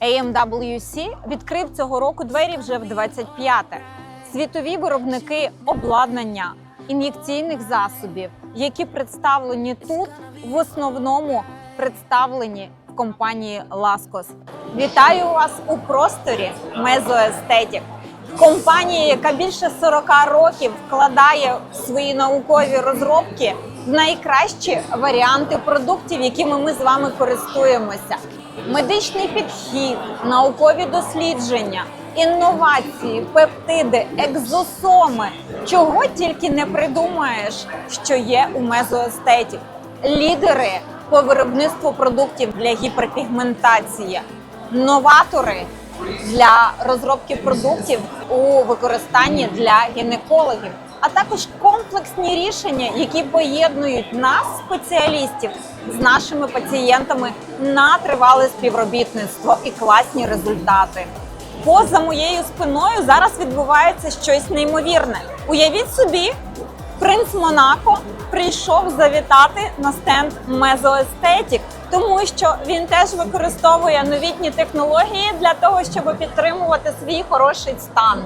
AMWC відкрив цього року двері вже в 25-те. Світові виробники обладнання, ін'єкційних засобів, які представлені тут, в основному представлені в компанії Ласкос. Вітаю вас у просторі Мезоестетік. Компанія, яка більше 40 років вкладає в свої наукові розробки в найкращі варіанти продуктів, якими ми з вами користуємося. Медичний підхід, наукові дослідження, інновації, пептиди, екзосоми. Чого тільки не придумаєш, що є у мезоестетів. Лідери по виробництву продуктів для гіперпігментації, новатори для розробки продуктів у використанні для гінекологів, а також комплексні рішення, які поєднують нас, спеціалістів, з нашими пацієнтами на тривале співробітництво і класні результати. Поза моєю спиною зараз відбувається щось неймовірне. Уявіть собі, принц Монако прийшов завітати на стенд Мезоестетік, тому що він теж використовує новітні технології для того, щоб підтримувати свій хороший стан.